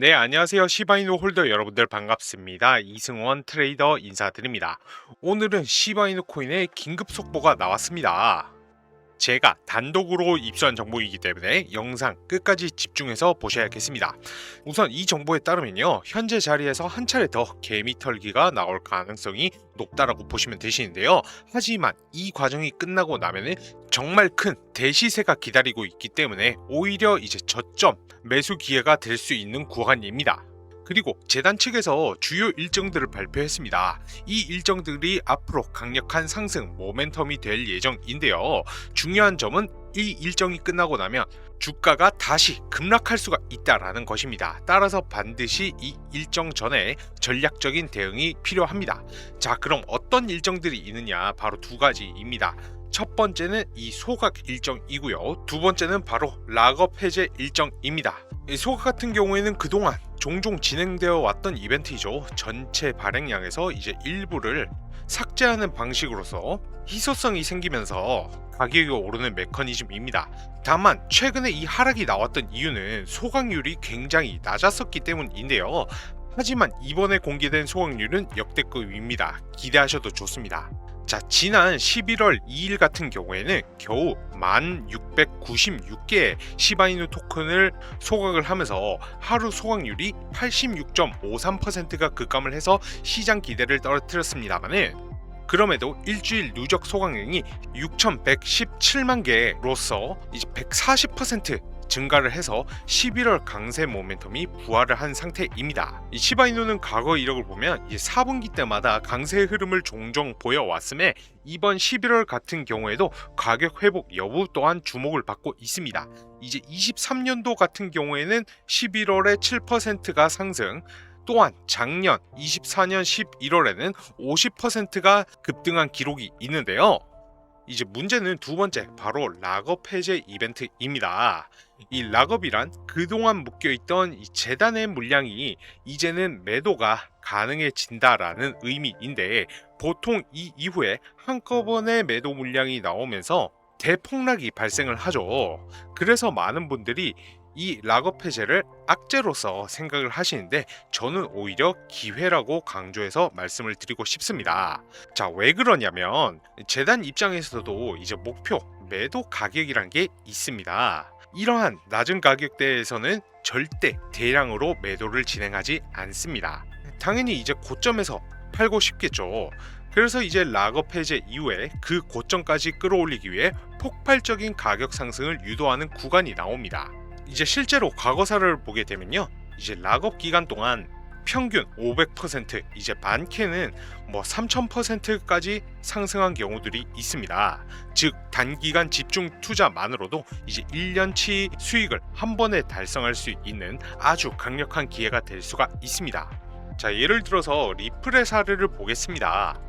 네, 안녕하세요. 시바이노 홀더 여러분들 반갑습니다. 이승원 트레이더 인사드립니다. 오늘은 시바이노 코인의 긴급 속보가 나왔습니다. 제가 단독으로 입수한 정보이기 때문에 영상 끝까지 집중해서 보셔야겠습니다. 우선 이 정보에 따르면요. 현재 자리에서 한 차례 더 개미 털기가 나올 가능성이 높다라고 보시면 되시는데요. 하지만 이 과정이 끝나고 나면은 정말 큰 대시세가 기다리고 있기 때문에 오히려 이제 저점 매수 기회가 될 수 있는 구간입니다. 그리고 재단 측에서 주요 일정들을 발표했습니다. 이 일정들이 앞으로 강력한 상승 모멘텀이 될 예정인데요. 중요한 점은 이 일정이 끝나고 나면 주가가 다시 급락할 수가 있다라는 것입니다. 따라서 반드시 이 일정 전에 전략적인 대응이 필요합니다. 자, 그럼 어떤 일정들이 있느냐? 바로 두 가지입니다. 첫 번째는 이 소각 일정이고요. 두 번째는 바로 락업 해제 일정입니다. 이 소각 같은 경우에는 그동안 종종 진행되어 왔던 이벤트이죠. 전체 발행량에서 이제 일부를 삭제하는 방식으로서 희소성이 생기면서 가격이 오르는 메커니즘입니다. 다만 최근에 이 하락이 나왔던 이유는 소각률이 굉장히 낮았었기 때문인데요. 하지만 이번에 공개된 소각률은 역대급입니다. 기대하셔도 좋습니다. 자, 지난 11월 2일 같은 경우에는 겨우 1696개의 시바이누 토큰을 소각을 하면서 하루 소각률이 86.53%가 급감을 해서 시장 기대를 떨어뜨렸습니다만은 그럼에도 일주일 누적 소각량이 6,117만 개로서 이제 140% 증가를 해서 11월 강세 모멘텀이 부활을 한 상태입니다. 이 시바이누는 과거 이력을 보면 이 4분기 때마다 강세 흐름을 종종 보여왔음에 이번 11월 같은 경우에도 가격 회복 여부 또한 주목을 받고 있습니다. 이제 23년도 같은 경우에는 11월에 7%가 상승, 또한 작년 24년 11월에는 50%가 급등한 기록이 있는데요. 이제 문제는 두 번째 바로 락업 해제 이벤트입니다. 이 락업이란 그동안 묶여있던 이 재단의 물량이 이제는 매도가 가능해진다라는 의미인데 보통 이 이후에 한꺼번에 매도 물량이 나오면서 대폭락이 발생을 하죠. 그래서 많은 분들이 이 락업 해제를 악재로서 생각을 하시는데 저는 오히려 기회라고 강조해서 말씀을 드리고 싶습니다. 자, 왜 그러냐면 재단 입장에서도 이제 목표 매도 가격이란 게 있습니다. 이러한 낮은 가격대에서는 절대 대량으로 매도를 진행하지 않습니다. 당연히 이제 고점에서 팔고 싶겠죠. 그래서 이제 락업 해제 이후에 그 고점까지 끌어올리기 위해 폭발적인 가격 상승을 유도하는 구간이 나옵니다. 이제 실제로 과거사를 보게 되면요. 이제 락업 기간 동안 평균 500% 이제 많게는 뭐 3000%까지 상승한 경우들이 있습니다. 즉 단기간 집중 투자만으로도 이제 1년치 수익을 한 번에 달성할 수 있는 아주 강력한 기회가 될 수가 있습니다. 자 예를 들어서 리플의 사례를 보겠습니다.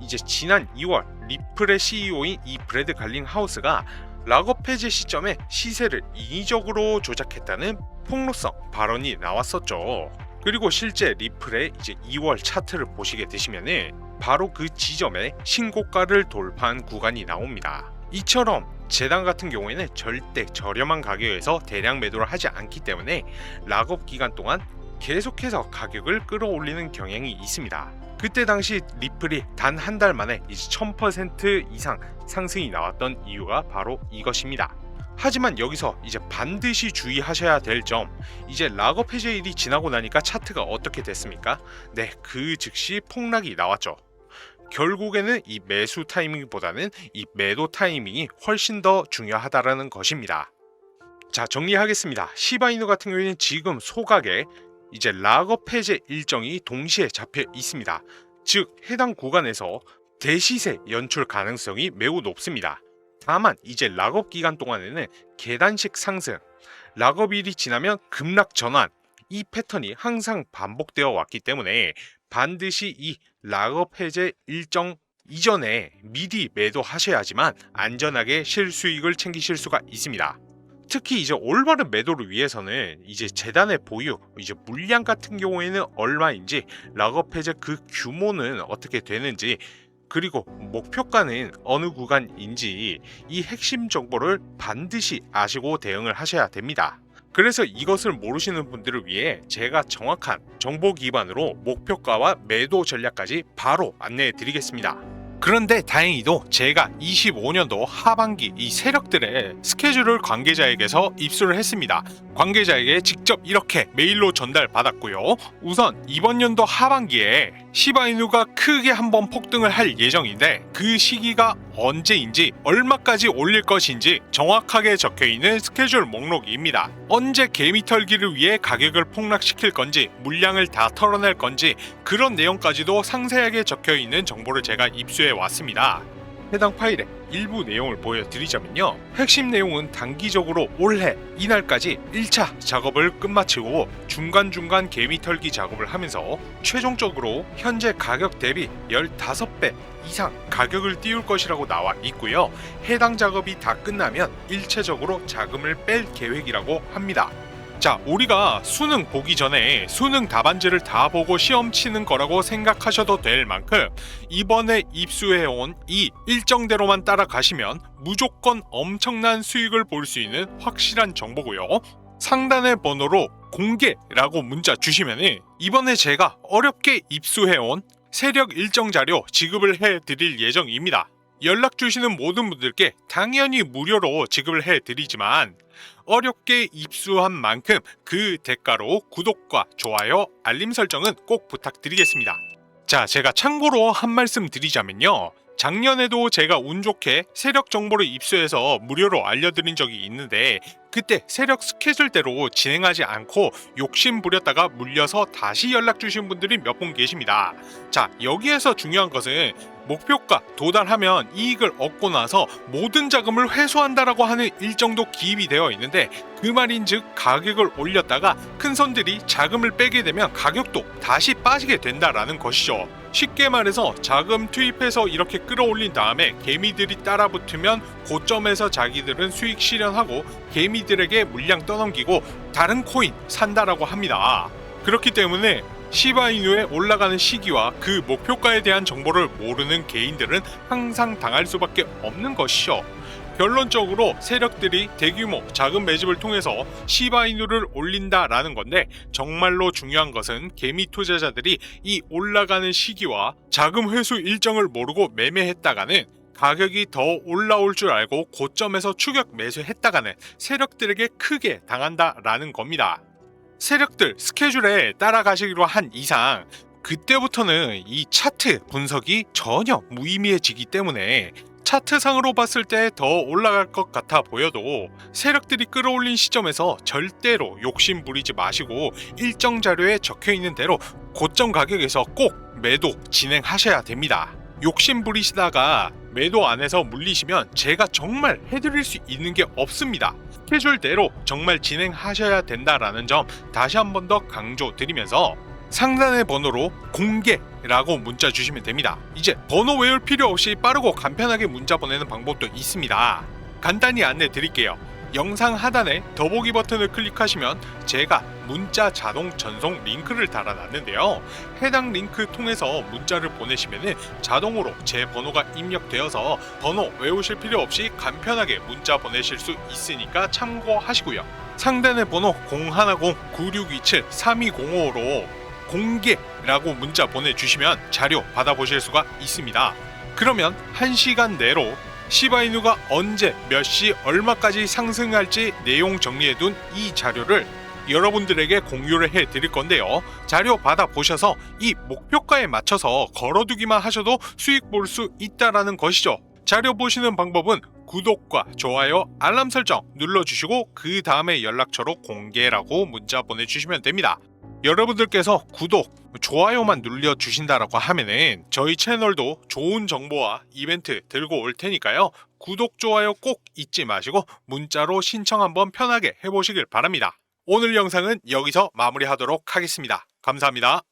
이제 지난 2월 리플의 CEO인 이 브래드 갈링 하우스가 락업 해제 시점에 시세를 인위적으로 조작했다는 폭로성 발언이 나왔었죠. 그리고 실제 리플의 이제 2월 차트를 보시게 되시면은 바로 그 지점에 신고가를 돌파한 구간이 나옵니다. 이처럼 재단 같은 경우에는 절대 저렴한 가격에서 대량 매도를 하지 않기 때문에 락업 기간 동안 계속해서 가격을 끌어올리는 경향이 있습니다. 그때 당시 리플이 단 한 달 만에 이제 1000% 이상 상승이 나왔던 이유가 바로 이것입니다. 하지만 여기서 이제 반드시 주의하셔야 될 점, 이제 락업 해제일이 지나고 나니까 차트가 어떻게 됐습니까? 네, 그 즉시 폭락이 나왔죠. 결국에는 이 매수 타이밍보다는 이 매도 타이밍이 훨씬 더 중요하다라는 것입니다. 자, 정리하겠습니다. 시바이누 같은 경우에는 지금 소각에 이제 락업 해제 일정이 동시에 잡혀 있습니다. 즉 해당 구간에서 대시세 연출 가능성이 매우 높습니다. 다만 이제 락업 기간 동안에는 계단식 상승, 락업일이 지나면 급락 전환 이 패턴이 항상 반복되어 왔기 때문에 반드시 이 락업 해제 일정 이전에 미리 매도하셔야지만 안전하게 실수익을 챙기실 수가 있습니다. 특히 이제 올바른 매도를 위해서는 이제 재단의 보유, 이제 물량 같은 경우에는 얼마인지, 락업 해제 그 규모는 어떻게 되는지, 그리고 목표가는 어느 구간인지 이 핵심 정보를 반드시 아시고 대응을 하셔야 됩니다. 그래서 이것을 모르시는 분들을 위해 제가 정확한 정보 기반으로 목표가와 매도 전략까지 바로 안내해 드리겠습니다. 그런데 다행히도 제가 25년도 하반기 이 세력들의 스케줄을 관계자에게서 입수를 했습니다. 관계자에게 직접 이렇게 메일로 전달받았고요. 우선 이번 연도 하반기에 시바이누가 크게 한번 폭등을 할 예정인데 그 시기가 언제인지 얼마까지 올릴 것인지 정확하게 적혀 있는 스케줄 목록입니다. 언제 개미 털기를 위해 가격을 폭락시킬 건지 물량을 다 털어낼 건지 그런 내용까지도 상세하게 적혀 있는 정보를 제가 입수해 왔습니다. 해당 파일의 일부 내용을 보여드리자면요. 핵심 내용은 단기적으로 올해 이날까지 1차 작업을 끝마치고 중간중간 개미 털기 작업을 하면서 최종적으로 현재 가격 대비 15배 이상 가격을 띄울 것이라고 나와 있고요. 해당 작업이 다 끝나면 일체적으로 자금을 뺄 계획이라고 합니다. 자, 우리가 수능 보기 전에 수능 답안지를 다 보고 시험 치는 거라고 생각하셔도 될 만큼 이번에 입수해온 이 일정대로만 따라가시면 무조건 엄청난 수익을 볼 수 있는 확실한 정보고요. 상단의 번호로 공개라고 문자 주시면 이번에 제가 어렵게 입수해온 세력 일정 자료 지급을 해 드릴 예정입니다. 연락 주시는 모든 분들께 당연히 무료로 지급을 해 드리지만 어렵게 입수한 만큼 그 대가로 구독과 좋아요, 알림 설정은 꼭 부탁드리겠습니다. 자, 제가 참고로 한 말씀 드리자면요. 작년에도 제가 운 좋게 세력 정보를 입수해서 무료로 알려드린 적이 있는데 그때 세력 스케줄대로 진행하지 않고 욕심 부렸다가 물려서 다시 연락 주신 분들이 몇 분 계십니다. 자, 여기에서 중요한 것은 목표가 도달하면 이익을 얻고 나서 모든 자금을 회수한다라고 하는 일정도 기입이 되어 있는데 그 말인즉 가격을 올렸다가 큰 손들이 자금을 빼게 되면 가격도 다시 빠지게 된다라는 것이죠. 쉽게 말해서 자금 투입해서 이렇게 끌어올린 다음에 개미들이 따라붙으면 고점에서 자기들은 수익 실현하고 개미들에게 물량 떠넘기고 다른 코인 산다라고 합니다. 그렇기 때문에 시바이누의 올라가는 시기와 그 목표가에 대한 정보를 모르는 개인들은 항상 당할 수밖에 없는 것이죠. 결론적으로 세력들이 대규모 자금 매집을 통해서 시바이누를 올린다라는 건데 정말로 중요한 것은 개미 투자자들이 이 올라가는 시기와 자금 회수 일정을 모르고 매매했다가는 가격이 더 올라올 줄 알고 고점에서 추격 매수했다가는 세력들에게 크게 당한다라는 겁니다. 세력들 스케줄에 따라가시기로 한 이상 그때부터는 이 차트 분석이 전혀 무의미해지기 때문에 차트상으로 봤을 때 더 올라갈 것 같아 보여도 세력들이 끌어올린 시점에서 절대로 욕심 부리지 마시고 일정 자료에 적혀 있는 대로 고점 가격에서 꼭 매도 진행하셔야 됩니다. 욕심 부리시다가 매도 안에서 물리시면 제가 정말 해드릴 수 있는 게 없습니다. 스케줄대로 정말 진행하셔야 된다라는 점 다시 한 번 더 강조드리면서 상단의 번호로 공개라고 문자 주시면 됩니다. 이제 번호 외울 필요 없이 빠르고 간편하게 문자 보내는 방법도 있습니다. 간단히 안내 드릴게요. 영상 하단에 더보기 버튼을 클릭하시면 제가 문자 자동 전송 링크를 달아놨는데요. 해당 링크 통해서 문자를 보내시면 자동으로 제 번호가 입력되어서 번호 외우실 필요 없이 간편하게 문자 보내실 수 있으니까 참고하시고요. 상단의 번호 010-9627-3205로 공개라고 문자 보내주시면 자료 받아보실 수가 있습니다. 그러면 1시간 내로 시바이누가 언제 몇 시 얼마까지 상승할지 내용 정리해둔 이 자료를 여러분들에게 공유를 해 드릴 건데요. 자료 받아 보셔서 이 목표가에 맞춰서 걸어두기만 하셔도 수익 볼 수 있다라는 것이죠. 자료 보시는 방법은 구독과 좋아요, 알람 설정 눌러주시고 그 다음에 연락처로 공개라고 문자 보내주시면 됩니다. 여러분들께서 구독, 좋아요만 눌러주신다라고 하면은 저희 채널도 좋은 정보와 이벤트 들고 올 테니까요. 구독, 좋아요 꼭 잊지 마시고 문자로 신청 한번 편하게 해보시길 바랍니다. 오늘 영상은 여기서 마무리하도록 하겠습니다. 감사합니다.